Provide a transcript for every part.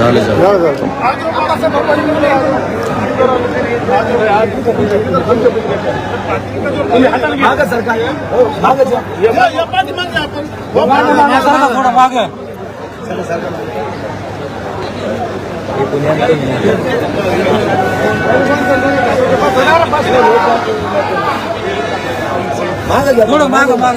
झाले झाले थोडं माग थोडं माग माग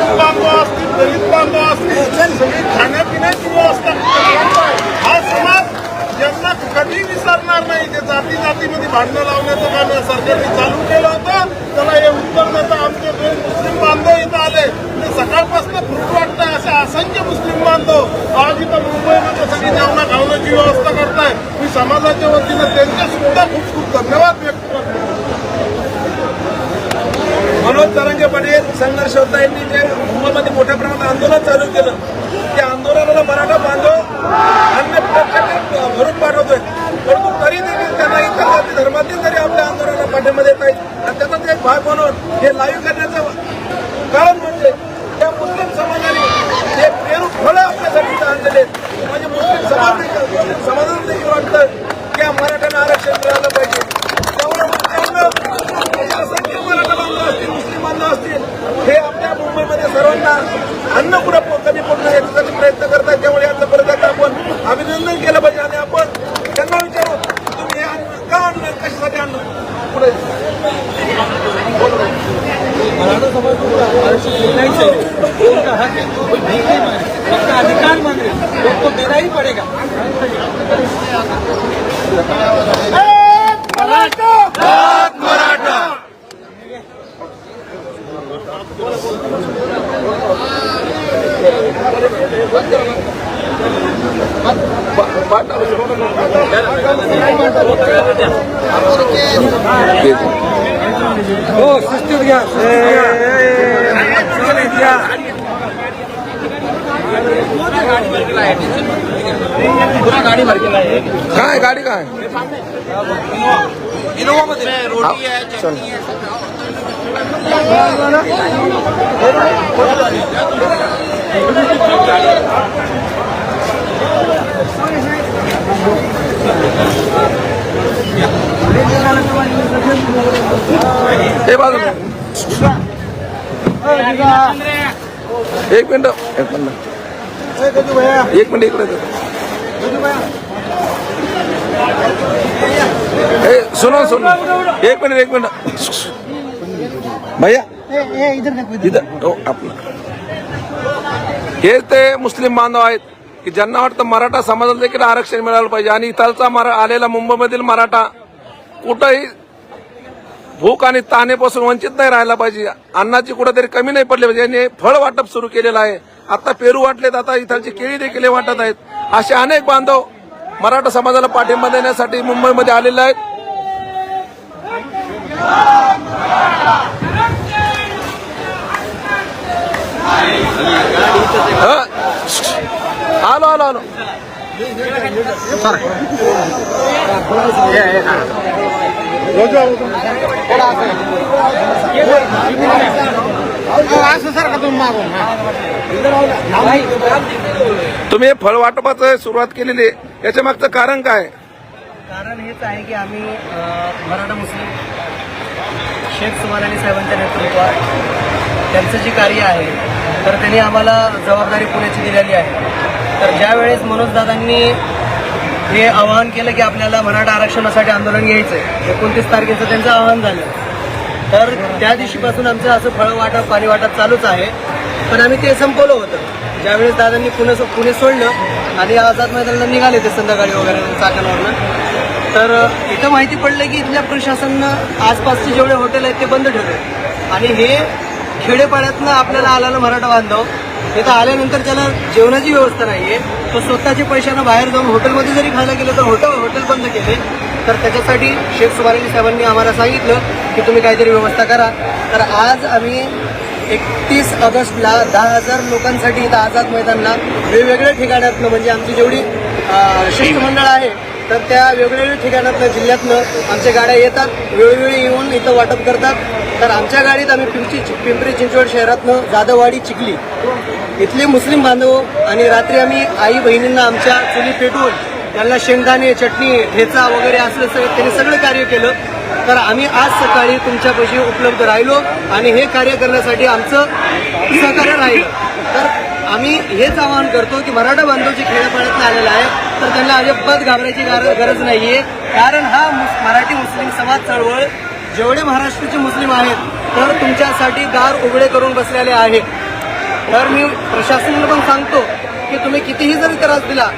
आमचे असतील दलित बांधव असतील सगळी खाण्यापिण्याची व्यवस्था. हा समाज यांना कधी विसरणार नाही. ते जाती जातीमध्ये भांडणं लावण्याचं काम या सरकारने चालू केलं होतं. त्याला हे उत्तर देतं आमचे मुस्लिम बांधव इथं आले. ते सकाळपासून फुट वाटतंय असे असंख्य मुस्लिम बांधव आज इथं मुंबईमध्ये सगळी जेवणा खावण्याची व्यवस्था करताय मी समाजाच्या वतीनं त्यांचे सुद्धा खूप खूप धन्यवाद व्यक्त करतो पाटील संघर्ष होता यांनी जे मुंबईमध्ये मोठ्या प्रमाणात आंदोलन चालू केलं त्या आंदोलनाला मराठा बांधव अन्य भरून पाठवतोय. परंतु तरी देखील त्यांना इतर धर्मातील तरी आपल्या आंदोलनाला पाठिंबा देत आहेत आणि त्याचाच एक भाग म्हणून हे लाईव्ह करण्याचं कारण म्हणजे त्या मुस्लिम समाजाने जे पेरू फळं आपल्यासाठी आणलेले म्हणजे मुस्लिम समाज मुस्लिम समाजाला देखील वाटतं हो शिस्तीत घ्या शिस्तीत घ्या काय गाडी काय? रोटी है बाजू एक मिनिट एक मिनिट. एक मिनिट इकडे. ए, सुनो सुनो एक मिनिट एक मिनिट. भैया इथं हो, आपलं हे ते मुस्लिम बांधव आहेत की ज्यांना वाटतं मराठा समाजाला देखील आरक्षण मिळालं पाहिजे आणि इथलचा मरा आलेला मुंबईमधील मराठा। कुठंही भूक आणि तानेपासून वंचित नाही राहायला पाहिजे. अन्नाची कुठेतरी कमी नाही पडली पाहिजे. यांनी फळ वाटप सुरू केलेलं आहे. आता पेरू वाटलेत आता इथलची केळी देखील हे वाटत आहेत. असे अनेक बांधव मराठा समाजाला पाठिंबा देण्यासाठी मुंबईमध्ये आलेले आहेत हं? आलो आलो आलो तुम्ही हे फळ वाटपाचं सुरुवात केलेली आहे. याच्या मागचं कारण काय? कारण हेच आहे की आम्ही मराठा मुस्लिम शेख सुमान अली साहेबांच्या नेतृत्वात त्यांचं जे कार्य आहे तर त्यांनी आम्हाला जबाबदारी पुण्याची दिलेली आहे. तर ज्यावेळेस मनोजदादांनी हे आवाहन केलं की आपल्याला मराठा आरक्षणासाठी आंदोलन घ्यायचं आहे एकोणतीस तारखेचं त्यांचं आवाहन झालं. तर त्या दिवशीपासून आमचं असं फळं वाटप पाणी वाटप चालूच आहे. पण आम्ही ते संपवलं होतं. ज्यावेळेस दादांनी पुणे पुणे सोडलं आणि आझाद मैदानाला निघाले ते संध्याकाळी वगैरे चाकणवरनं. तर इथं माहिती पडलं की इथल्या प्रशासनानं आसपासचे जेवढे हॉटेल आहेत ते बंद ठेवले. आणि हे खेडेपाड्यातनं आपल्याला आलेलं मराठा बांधव. इथं आल्यानंतर त्याला जेवणाची व्यवस्था नाही आहे तो स्वतःच्या पैशानं बाहेर जाऊन हॉटेलमध्ये जरी खायला गेलं तर हॉटेल हॉटेल बंद केले. तर त्याच्यासाठी शेख सुबारेली साहेबांनी आम्हाला सांगितलं की तुम्ही काहीतरी व्यवस्था करा. तर आज आम्ही एकतीस ऑगस्टला दहा हजार लोकांसाठी इथं आझाद मैदानला वेगवेगळ्या ठिकाणातनं म्हणजे आमची जेवढी शिष्टमंडळ आहे तर त्या वेगवेगळ्या ठिकाणातनं जिल्ह्यातनं आमच्या गाड्या येतात वेळोवेळी येऊन इथं वाटप करतात. तर आमच्या गाडीत आम्ही पिंपरी पिंपरी चिंचवड शहरातनं जाधववाडी चिखली. इथले मुस्लिम बांधव आणि रात्री आम्ही आई बहिणींना आमच्या चुली पेटवून त्यांना शेंगदाणे चटणी ठेचा वगैरे असलं सगळं त्यांनी सगळं कार्य केलं. तर आम्ही आज सकाळी तुमच्यापाशी उपलब्ध राहिलो आणि हे कार्य करण्यासाठी आमचं सहकार्य राहिलं. तर आम्ही हेच आवाहन करतो की मराठा बांधव जे खेड्यापाड्यातनं आलेला आहे तर त्यांना अजिबात घाबरायची गरज गरज आहे कारण हा मराठी मुस्लिम समाज चळवळ जेवढे महाराष्ट्राचे मुस्लिम आहेत तर तुमच्यासाठी दार उघडे करून बसलेले आहेत. तर मी प्रशासनाला पण सांगतो की तुम्ही कितीही जरी त्रास दिला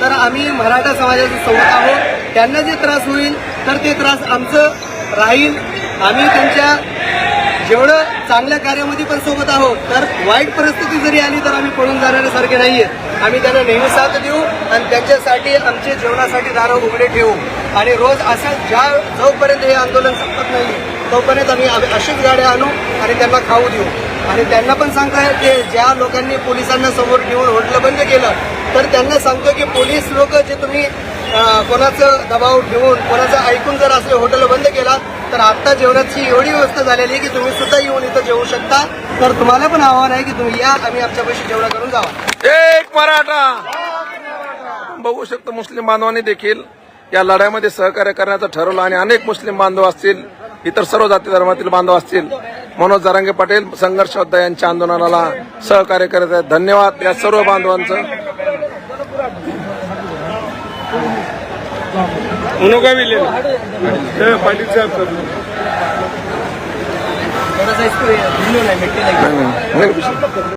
तर आम्ही मराठा समाजाचे सोबत आहोत. त्यांना जे त्रास होईल तर ते त्रास आमचं राहील. आम्ही त्यांच्या जेवढं चांगल्या कार्यामध्ये पण सोबत आहोत तर वाईट परिस्थिती जरी आली तर आम्ही पळून जाणाऱ्यासारखे नाहीये. आम्ही त्यांना नेहमी साथ देऊ आणि त्यांच्यासाठी आमचे जेवणासाठी दारं उघडे ठेवू. आणि रोज असं ज्या जोपर्यंत हे आंदोलन संपत नाही तोपर्यंत आम्ही आम्ही अशीच गाड्या आणू आणि त्यांना खाऊ देऊ. आणि त्यांना पण सांगताय की ज्या लोकांनी पोलिसांना समोर घेऊन होटलं बंद केलं तर त्यांना सांगतो की पोलीस लोक जे तुम्ही कोणाचं दबाव घेऊन कोणाचं ऐकून जर असले हॉटेल बंद केला तर आता जेवणाची एवढी व्यवस्था झालेली आहे की तुम्ही सुद्धा येऊन इथं जेवू शकता. तर तुम्हाला पण आव्हान आहे की तुम्ही या आम्ही आमच्यापाशी जेवण करून जावा. एक मराठा! बघू शकतो मुस्लिम बांधवांनी देखील या लढ्यामध्ये सहकार्य करण्याचं ठरवलं आणि अनेक मुस्लिम बांधव असतील इतर सर्व जाती धर्मातील बांधव असतील. मनोज जरांगे पाटील संघर्ष योद्धा यांच्या आंदोलनाला सहकार्य करत आहेत. धन्यवाद या सर्व बांधवांचं. नाही मिट्टी लगी. नाही, नाही.